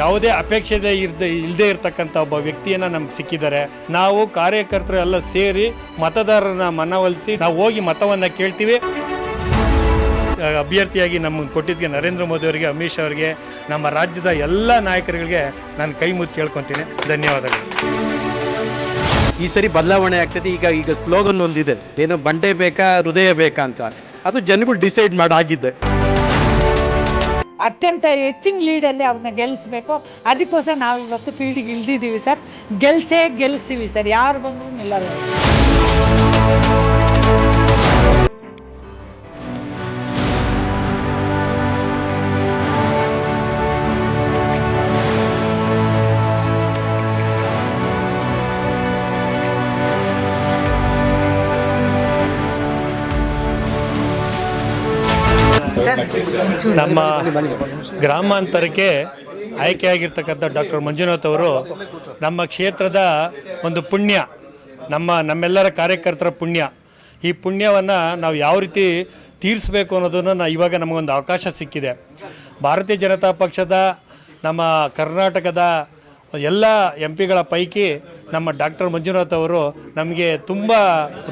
ಯಾವುದೇ ಅಪೇಕ್ಷೆ ಇರ್ದೆ ಇಲ್ಲದೆ ಇರತಕ್ಕಂಥ ಒಬ್ಬ ವ್ಯಕ್ತಿಯನ್ನು ನಮ್ಗೆ ಸಿಕ್ಕಿದ್ದಾರೆ. ನಾವು ಕಾರ್ಯಕರ್ತರು ಎಲ್ಲ ಸೇರಿ ಮತದಾರರನ್ನ ಮನವೊಲಿಸಿ ನಾವು ಹೋಗಿ ಮತವನ್ನು ಕೇಳ್ತೀವಿ. ಅಭ್ಯರ್ಥಿಯಾಗಿ ನಮಗೆ ಕೊಟ್ಟಿದ್ದಕ್ಕೆ ನರೇಂದ್ರ ಮೋದಿ ಅವರಿಗೆ, ಅಮಿತ್ ಶಾ ಅವರಿಗೆ, ನಮ್ಮ ರಾಜ್ಯದ ಎಲ್ಲ ನಾಯಕರುಗಳಿಗೆ ನಾನು ಕೈ ಮುದ್ದು ಕೇಳ್ಕೊತೀನಿ. ಧನ್ಯವಾದಗಳು. ಈ ಸರಿ ಬದಲಾವಣೆ ಆಗ್ತದೆ. ಈಗ ಈಗ ಸ್ಲೋಗನ್ ಒಂದಿದೆ. ಏನು ಬಂಡೆ ಬೇಕಾ, ಹೃದಯ ಬೇಕಾ ಅಂತ. ಅದು ಜನಗಳು ಡಿಸೈಡ್ ಮಾಡಾಗಿದ್ದೆ ಅತ್ಯಂತ ಹೆಚ್ಚಿನ ಲೀಡಲ್ಲಿ ಅವ್ರನ್ನ ಗೆಲ್ಲಿಸ್ಬೇಕು ಅದಕ್ಕೋಸ್ಕರ ನಾವು ಇವತ್ತು ಫೀಲ್ಡಿಗೆ ಇಳಿದಿದ್ದೀವಿ ಸರ್. ಗೆಲ್ಸೇ ಗೆಲ್ಲಿಸ್ತೀವಿ ಸರ್. ಯಾರು ಬಂದರೂ ನಿಲ್ಲಲ್ಲ. ನಮ್ಮ ಗ್ರಾಮಾಂತರಕ್ಕೆ ಆಯ್ಕೆಯಾಗಿರ್ತಕ್ಕಂಥ ಡಾಕ್ಟರ್ ಮಂಜುನಾಥ್ ಅವರು ನಮ್ಮ ಕ್ಷೇತ್ರದ ಒಂದು ಪುಣ್ಯ, ನಮ್ಮ ನಮ್ಮೆಲ್ಲರ ಕಾರ್ಯಕರ್ತರ ಪುಣ್ಯ. ಈ ಪುಣ್ಯವನ್ನು ನಾವು ಯಾವ ರೀತಿ ತೀರಿಸಬೇಕು ಅನ್ನೋದನ್ನು ನಾ ಇವಾಗ ನಮಗೊಂದು ಅವಕಾಶ ಸಿಕ್ಕಿದೆ. ಭಾರತೀಯ ಜನತಾ ಪಕ್ಷದ ನಮ್ಮ ಕರ್ನಾಟಕದ ಎಲ್ಲ ಎಂ ಪಿಗಳ ಪೈಕಿ ನಮ್ಮ ಡಾಕ್ಟರ್ ಮಂಜುನಾಥ್ ಅವರು ನಮಗೆ ತುಂಬ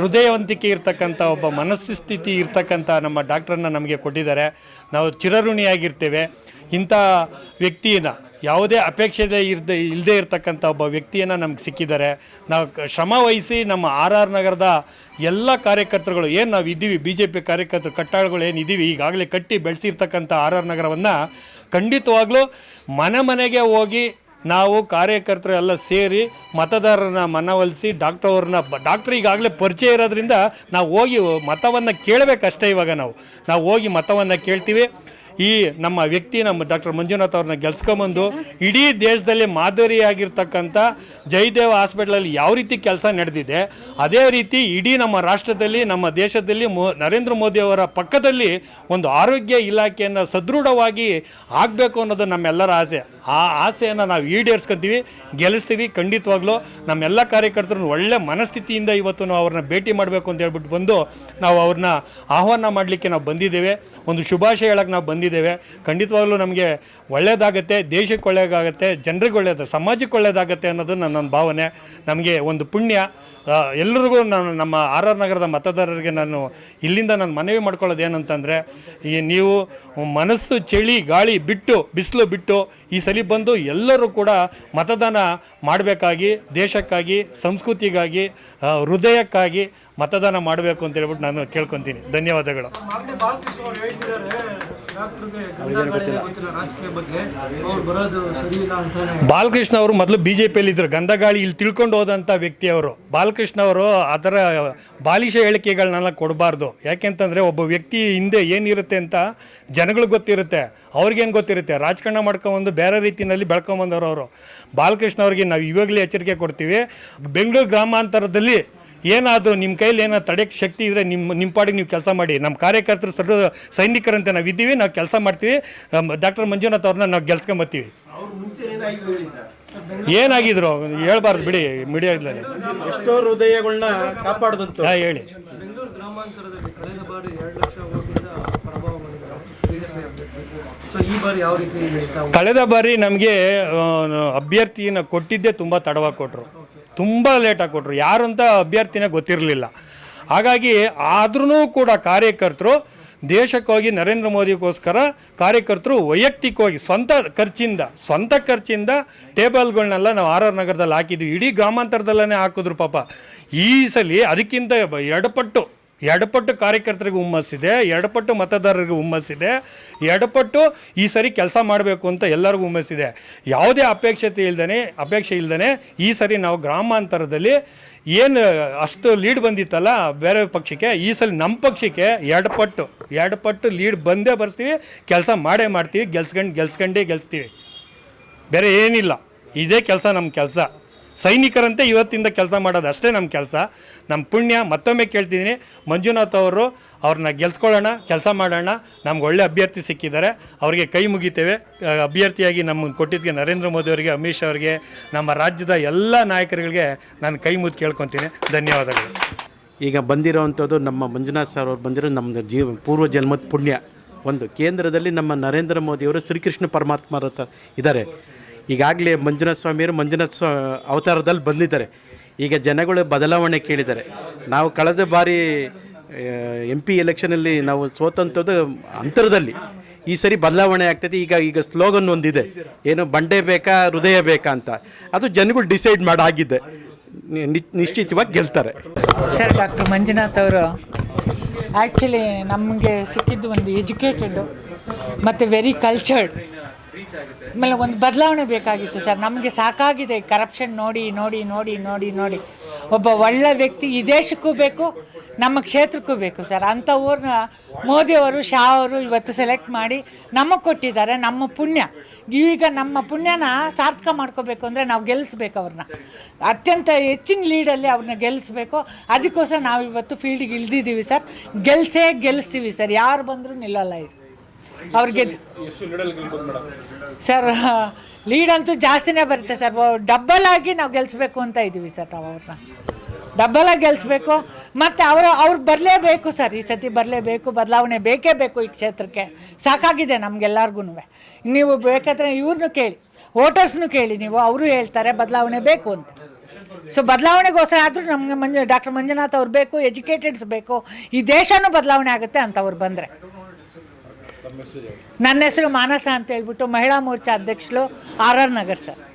ಹೃದಯವಂತಿಕೆ ಇರ್ತಕ್ಕಂಥ ಒಬ್ಬ ಮನಸ್ಥಿತಿ ಇರ್ತಕ್ಕಂಥ ನಮ್ಮ ಡಾಕ್ಟ್ರನ್ನ ನಮಗೆ ಕೊಟ್ಟಿದ್ದಾರೆ. ನಾವು ಚಿರಋಣಿಯಾಗಿರ್ತೇವೆ. ಇಂಥ ವ್ಯಕ್ತಿಯನ್ನು, ಯಾವುದೇ ಅಪೇಕ್ಷೆ ಇರದೆ ಇಲ್ಲದೆ ಇರತಕ್ಕಂಥ ಒಬ್ಬ ವ್ಯಕ್ತಿಯನ್ನು ನಮ್ಗೆ ಸಿಕ್ಕಿದ್ದಾರೆ. ನಾವು ಶ್ರಮ ವಹಿಸಿ ನಮ್ಮ ಆರ್ ಆರ್ ನಗರದ ಎಲ್ಲ ಕಾರ್ಯಕರ್ತರುಗಳು, ಏನು ನಾವು ಇದ್ದೀವಿ ಬಿ ಜೆ ಪಿ ಕಾರ್ಯಕರ್ತರು ಕಟ್ಟಾಳುಗಳು ಏನಿದ್ದೀವಿ ಈಗಾಗಲೇ ಕಟ್ಟಿ ಬೆಳೆಸಿರ್ತಕ್ಕಂಥ ಆರ್ ಆರ್ ನಗರವನ್ನು ಖಂಡಿತವಾಗ್ಲೂ ಮನೆ ಮನೆಗೆ ಹೋಗಿ ನಾವು ಕಾರ್ಯಕರ್ತರು ಎಲ್ಲ ಸೇರಿ ಮತದಾರರನ್ನ ಮನವೊಲಿಸಿ ಡಾಕ್ಟರ್ ಅವ್ರನ್ನ ಬ ಡಾಕ್ಟ್ರ್ ಈಗಾಗಲೇ ಪರಿಚಯ ಇರೋದ್ರಿಂದ ನಾವು ಹೋಗಿ ಮತವನ್ನು ಕೇಳಬೇಕಷ್ಟೇ ಇವಾಗ ನಾವು. ನಾವು ಹೋಗಿ ಮತವನ್ನು ಕೇಳ್ತೀವಿ. ಈ ನಮ್ಮ ವ್ಯಕ್ತಿ, ನಮ್ಮ ಡಾಕ್ಟರ್ ಮಂಜುನಾಥ್ ಅವ್ರನ್ನ ಗೆಲ್ಸ್ಕೊಂಬಂದು ಇಡೀ ದೇಶದಲ್ಲಿ ಮಾದರಿಯಾಗಿರ್ತಕ್ಕಂಥ ಜಯದೇವ ಹಾಸ್ಪಿಟ್ಲಲ್ಲಿ ಯಾವ ರೀತಿ ಕೆಲಸ ನಡೆದಿದೆ, ಅದೇ ರೀತಿ ಇಡೀ ನಮ್ಮ ರಾಷ್ಟ್ರದಲ್ಲಿ, ನಮ್ಮ ದೇಶದಲ್ಲಿ ನರೇಂದ್ರ ಮೋದಿಯವರ ಪಕ್ಕದಲ್ಲಿ ಒಂದು ಆರೋಗ್ಯ ಇಲಾಖೆಯನ್ನು ಸದೃಢವಾಗಿ ಆಗಬೇಕು ಅನ್ನೋದು ನಮ್ಮೆಲ್ಲರ ಆಸೆ. ಆ ಆಸೆಯನ್ನು ನಾವು ಈಡೇರಿಸ್ಕೊತೀವಿ, ಗೆಲ್ಲಿಸ್ತೀವಿ. ಖಂಡಿತವಾಗ್ಲೂ ನಮ್ಮೆಲ್ಲ ಕಾರ್ಯಕರ್ತರನ್ನು ಒಳ್ಳೆ ಮನಸ್ಥಿತಿಯಿಂದ ಇವತ್ತು ನಾವು ಅವ್ರನ್ನ ಭೇಟಿ ಮಾಡಬೇಕು ಅಂತ ಹೇಳ್ಬಿಟ್ಟು ಬಂದು ನಾವು ಅವ್ರನ್ನ ಆಹ್ವಾನ ಮಾಡಲಿಕ್ಕೆ ನಾವು ಬಂದಿದ್ದೇವೆ. ಒಂದು ಶುಭಾಶಯ ಹೇಳಕ್ಕೆ ನಾವು ಬಂದಿದ್ದೇವೆ. ಖಂಡಿತವಾಗ್ಲೂ ನಮಗೆ ಒಳ್ಳೆಯದಾಗತ್ತೆ ದೇಶಕ್ಕೆ ಒಳ್ಳೆಯದಾಗತ್ತೆ ಜನರಿಗೆ ಒಳ್ಳೆಯದು ಸಮಾಜಕ್ಕೆ ಒಳ್ಳೆಯದಾಗತ್ತೆ ಅನ್ನೋದು ನನ್ನ ಭಾವನೆ. ನಮಗೆ ಒಂದು ಪುಣ್ಯ. ಎಲ್ಲರಿಗೂ ನಾನು ನಮ್ಮ ಆರ್ ಆರ್ ನಗರದ ಮತದಾರರಿಗೆ ನಾನು ಇಲ್ಲಿಂದ ನಾನು ಮನವಿ ಮಾಡ್ಕೊಳ್ಳೋದು ಏನಂತಂದರೆ ಈ ನೀವು ಮನಸ್ಸು, ಚಳಿ, ಗಾಳಿ ಬಿಟ್ಟು, ಬಿಸಿಲು ಬಿಟ್ಟು ಈ ಸಲಿ ಬಂದು ಎಲ್ಲರೂ ಕೂಡ ಮತದಾನ ಮಾಡಬೇಕಾಗಿ, ದೇಶಕ್ಕಾಗಿ, ಸಂಸ್ಕೃತಿಗಾಗಿ ಹೃದಯಕ್ಕಾಗಿ ಮತದಾನ ಮಾಡಬೇಕು ಅಂತ ಹೇಳ್ಬಿಟ್ಟು ನಾನು ಕೇಳ್ಕೊತೀನಿ. ಧನ್ಯವಾದಗಳು. ಬಾಲಕೃಷ್ಣ ಅವ್ರು ಮೊದಲು ಬಿ ಜೆ ಪಿಯಲ್ಲಿ ಇದ್ರು. ಗಂಧಗಾಳಿ ಇಲ್ಲಿ ತಿಳ್ಕೊಂಡು ಹೋದಂಥ ವ್ಯಕ್ತಿ ಅವರು. ಬಾಲಕೃಷ್ಣ ಅವರು ಅದರ ಬಾಲಿಷ ಹೇಳಿಕೆಗಳನ್ನೆಲ್ಲ ಕೊಡಬಾರ್ದು. ಯಾಕೆಂತಂದ್ರೆ ಒಬ್ಬ ವ್ಯಕ್ತಿ ಹಿಂದೆ ಏನಿರುತ್ತೆ ಅಂತ ಜನಗಳಿಗೆ ಗೊತ್ತಿರುತ್ತೆ. ಅವ್ರಿಗೇನು ಗೊತ್ತಿರುತ್ತೆ? ರಾಜಕಾರಣ ಮಾಡ್ಕೊಂಬಂದು ಬೇರೆ ರೀತಿಯಲ್ಲಿ ಬೆಳ್ಕೊಂಬಂದವರು ಅವರು. ಬಾಲಕೃಷ್ಣ ಅವ್ರಿಗೆ ನಾವು ಇವಾಗಲೇ ಎಚ್ಚರಿಕೆ ಕೊಡ್ತೀವಿ. ಬೆಂಗಳೂರು ಗ್ರಾಮಾಂತರದಲ್ಲಿ ಏನಾದರೂ ನಿಮ್ಮ ಕೈಲಿ ಏನಾದ್ರು ತಡೆಯಕ್ಕೆ ಶಕ್ತಿ ಇದ್ದರೆ ನಿಮ್ಮ ನಿಮ್ಮ ಪಾಡಿಗೆ ನೀವು ಕೆಲಸ ಮಾಡಿ. ನಮ್ಮ ಕಾರ್ಯಕರ್ತರು ಸರ್ ಸೈನಿಕರಂತೆ ನಾವು ಇದ್ದೀವಿ ನಾವು ಕೆಲಸ ಮಾಡ್ತೀವಿ. ಡಾಕ್ಟರ್ ಮಂಜುನಾಥ್ ಅವ್ರನ್ನ ನಾವು ಗೆಲ್ಸ್ಕೊಂಬತ್ತೀವಿ ಏನಾಗಿದ್ರು ಹೇಳ್ಬಾರ್ದು ಬಿಡಿ ಮೀಡಿಯಾದಲ್ಲಿ ಎಷ್ಟೋ ಹೃದಯಗಳನ್ನ ಕಾಪಾಡ್ದಂತ ಹಾಂ ಹೇಳಿ. ಕಳೆದ ಬಾರಿ ಲಕ್ಷ ಓಟಿಂದ ಪ್ರಭಾವ ಬಂದಿದೆ ಸೊ ಈ ಬಾರಿ ಯಾವ ರೀತಿ ತಾವು ನಮಗೆ ಅಭ್ಯರ್ಥಿಯನ್ನು ಕೊಟ್ಟಿದ್ದೇ ತುಂಬ ತಡವಾಗಿ ಕೊಟ್ಟರು ತುಂಬ ಲೇಟಾಗಿ ಕೊಟ್ಟರು ಯಾರು ಅಂತ ಅಭ್ಯರ್ಥಿನೇ ಗೊತ್ತಿರಲಿಲ್ಲ. ಹಾಗಾಗಿ ಆದ್ರೂ ಕೂಡ ಕಾರ್ಯಕರ್ತರು ದೇಶಕ್ಕೋಗಿ ನರೇಂದ್ರ ಮೋದಿಗೋಸ್ಕರ ಕಾರ್ಯಕರ್ತರು ವೈಯಕ್ತಿಕವಾಗಿ ಸ್ವಂತ ಖರ್ಚಿಂದ ಸ್ವಂತ ಖರ್ಚಿಂದ ಟೇಬಲ್ಗಳನ್ನೆಲ್ಲ ನಾವು ಆರ್ ಆರ್ ನಗರದಲ್ಲಿ ಹಾಕಿದ್ವಿ. ಇಡೀ ಗ್ರಾಮಾಂತರದಲ್ಲೇ ಹಾಕಿದ್ರು ಪಾಪ. ಈ ಸಲ ಅದಕ್ಕಿಂತ ಎರಡು ಪಟ್ಟು ಎಡಪಟ್ಟು ಕಾರ್ಯಕರ್ತರಿಗೆ ಹುಮ್ಮಸ್ಸಿದೆ ಎಡಪಟ್ಟು ಮತದಾರರಿಗೆ ಹುಮ್ಮಸ್ಸಿದೆ ಎಡಪಟ್ಟು ಈ ಸರಿ ಕೆಲಸ ಮಾಡಬೇಕು ಅಂತ ಎಲ್ಲರಿಗೂ ಹುಮ್ಮಸ್ಸಿದೆ ಯಾವುದೇ ಅಪೇಕ್ಷತೆ ಇಲ್ದೇ ಅಪೇಕ್ಷೆ ಇಲ್ದೇ ಈ ಸರಿ ನಾವು ಗ್ರಾಮಾಂತರದಲ್ಲಿ ಏನು ಅಷ್ಟು ಲೀಡ್ ಬಂದಿತ್ತಲ್ಲ ಬೇರೆ ಪಕ್ಷಕ್ಕೆ, ಈ ಸಲ ನಮ್ಮ ಪಕ್ಷಕ್ಕೆ ಎರಡು ಪಟ್ಟು ಎರಡು ಪಟ್ಟು ಲೀಡ್ ಬಂದೇ ಬರ್ತೀವಿ, ಕೆಲಸ ಮಾಡೇ ಮಾಡ್ತೀವಿ, ಗೆಲ್ಸ್ಕೊಂಡು, ಗೆಲ್ಸ್ಕೊಂಡೇ ಗೆಲ್ಸ್ತೀವಿ. ಬೇರೆ ಏನಿಲ್ಲ, ಇದೇ ಕೆಲಸ ನಮ್ಮ ಕೆಲಸ. ಸೈನಿಕರಂತೆ ಇವತ್ತಿಂದ ಕೆಲಸ ಮಾಡೋದು ಅಷ್ಟೇ ನಮ್ಮ ಕೆಲಸ. ನಮ್ಮ ಪುಣ್ಯ, ಮತ್ತೊಮ್ಮೆ ಕೇಳ್ತಿದ್ದೀನಿ. ಮಂಜುನಾಥ್ ಅವರು ಅವ್ರನ್ನ ಗೆಲ್ಸ್ಕೊಳ್ಳೋಣ, ಕೆಲಸ ಮಾಡೋಣ. ನಮ್ಗೆ ಒಳ್ಳೆ ಅಭ್ಯರ್ಥಿ ಸಿಕ್ಕಿದ್ದಾರೆ. ಅವರಿಗೆ ಕೈ ಮುಗಿತೇವೆ. ಅಭ್ಯರ್ಥಿಯಾಗಿ ನಮ್ಮನ್ನು ಕೊಟ್ಟಿದ್ದಕ್ಕೆ ನರೇಂದ್ರ ಮೋದಿ ಅವರಿಗೆ, ಅಮಿತ್ ಶಾ ಅವರಿಗೆ, ನಮ್ಮ ರಾಜ್ಯದ ಎಲ್ಲ ನಾಯಕರುಗಳಿಗೆ ನಾನು ಕೈ ಮುಗಿದು ಕೇಳ್ಕೊತೀನಿ. ಧನ್ಯವಾದಗಳು. ಈಗ ಬಂದಿರೋವಂಥದ್ದು ನಮ್ಮ ಮಂಜುನಾಥ್ ಸರ್ ಅವ್ರು ಬಂದಿರೋ ನಮ್ಮ ಜೀವ, ಪೂರ್ವ ಜನ್ಮದ ಪುಣ್ಯ. ಒಂದು ಕೇಂದ್ರದಲ್ಲಿ ನಮ್ಮ ನರೇಂದ್ರ ಮೋದಿಯವರು ಶ್ರೀಕೃಷ್ಣ ಪರಮಾತ್ಮರ ಇದ್ದಾರೆ. ಈಗಾಗಲೇ ಮಂಜುನಾಥ ಸ್ವಾಮಿಯವರು ಮಂಜುನಾಥ ಸ್ವಾ ಅವತಾರದಲ್ಲಿ ಬಂದಿದ್ದಾರೆ. ಈಗ ಜನಗಳು ಬದಲಾವಣೆ ಕೇಳಿದ್ದಾರೆ. ನಾವು ಕಳೆದ ಬಾರಿ ಎಂ ಪಿ ಎಲೆಕ್ಷನಲ್ಲಿ ನಾವು ಸೋತಂಥದ್ದು ಅಂತರದಲ್ಲಿ ಈ ಸರಿ ಬದಲಾವಣೆ ಆಗ್ತದೆ. ಈಗ ಈಗ ಸ್ಲೋಗನ್ ಒಂದಿದೆ. ಏನು ಬಂಡೆ ಬೇಕಾ, ಹೃದಯ ಬೇಕಾ ಅಂತ. ಅದು ಜನಗಳು ಡಿಸೈಡ್ ಮಾಡಾಗಿದೆ ನಿಶ್ಚಿತವಾಗಿ ಗೆಲ್ತಾರೆ. ಸರ್ ಡಾಕ್ಟರ್ ಮಂಜುನಾಥ್ ಅವರು ಆ್ಯಕ್ಚುಲಿ ನಮಗೆ ಸಿಕ್ಕಿದ್ದು ಒಂದು ಎಜುಕೇಟೆಡು ಮತ್ತು ವೆರಿ ಕಲ್ಚರ್ಡ್ ಆಮೇಲೆ ಒಂದು ಬದಲಾವಣೆ ಬೇಕಾಗಿತ್ತು ಸರ್. ನಮಗೆ ಸಾಕಾಗಿದೆ ಕರಪ್ಷನ್ ನೋಡಿ ನೋಡಿ ನೋಡಿ ನೋಡಿ ನೋಡಿ. ಒಬ್ಬ ಒಳ್ಳೆ ವ್ಯಕ್ತಿ ಈ ದೇಶಕ್ಕೂ ಬೇಕು, ನಮ್ಮ ಕ್ಷೇತ್ರಕ್ಕೂ ಬೇಕು ಸರ್. ಅಂಥ ಊರನ್ನ ಮೋದಿಯವರು ಶಾ ಅವರು ಇವತ್ತು ಸೆಲೆಕ್ಟ್ ಮಾಡಿ ನಮಗೆ ಕೊಟ್ಟಿದ್ದಾರೆ, ನಮ್ಮ ಪುಣ್ಯ. ಈಗ ನಮ್ಮ ಪುಣ್ಯನ ಸಾರ್ಥಕ ಮಾಡ್ಕೋಬೇಕು ಅಂದರೆ ನಾವು ಗೆಲ್ಲಿಸ್ಬೇಕು ಅವ್ರನ್ನ ಅತ್ಯಂತ ಹೆಚ್ಚಿನ ಲೀಡಲ್ಲಿ ಅವ್ರನ್ನ ಗೆಲ್ಲಿಸ್ಬೇಕು ಅದಕ್ಕೋಸ್ಕರ ನಾವು ಇವತ್ತು ಫೀಲ್ಡಿಗೆ ಇಳಿದಿದ್ದೀವಿ ಸರ್. ಗೆಲ್ಸೇ ಗೆಲ್ಲಿಸ್ತೀವಿ ಸರ್. ಯಾರು ಬಂದರೂ ನಿಲ್ಲಲ್ಲ ಇದು. ಅವ್ರಿಗೆ ಸರ್ ಲೀಡ್ ಅಂತೂ ಜಾಸ್ತಿನೇ ಬರುತ್ತೆ ಸರ್. ಡಬ್ಬಲ್ ಆಗಿ ನಾವು ಗೆಲ್ಲಿಸ್ಬೇಕು ಅಂತ ಇದ್ದೀವಿ ಸರ್ ನಾವು ಅವ್ರನ್ನ ಡಬ್ಬಲ್ ಆಗಿ ಗೆಲ್ಲಿಸ್ಬೇಕು ಮತ್ತು ಅವರು ಅವ್ರು ಬರಲೇಬೇಕು ಸರ್. ಈ ಸತಿ ಬರಲೇಬೇಕು. ಬದಲಾವಣೆ ಬೇಕೇ ಬೇಕು ಈ ಕ್ಷೇತ್ರಕ್ಕೆ. ಸಾಕಾಗಿದೆ ನಮಗೆಲ್ಲರಿಗೂ ನೀವು ಬೇಕಾದ್ರೆ ಇವ್ರನ್ನೂ ಕೇಳಿ. ವೋಟರ್ಸ್ನು ಕೇಳಿ ನೀವು. ಅವರು ಹೇಳ್ತಾರೆ ಬದಲಾವಣೆ ಬೇಕು ಅಂತ. ಸೊ ಬದಲಾವಣೆಗೋಸ್ಕರ ಆದರೂ ನಮಗೆ ಮಂಜು ಡಾಕ್ಟರ್ ಮಂಜುನಾಥ್ ಅವ್ರು ಬೇಕು ಎಜುಕೇಟೆಡ್ಸ್ ಬೇಕು. ಈ ದೇಶನೂ ಬದಲಾವಣೆ ಆಗುತ್ತೆ ಅಂತ ಅವ್ರು ಬಂದರೆ. ನನ್ನ ಹೆಸರು ಮಾನಸ ಅಂತ ಹೇಳ್ಬಿಟ್ಟು ಮಹಿಳಾ ಮೋರ್ಚಾ ಅಧ್ಯಕ್ಷರು ಆರ್ ಆರ್ ನಗರ್ ಸರ್.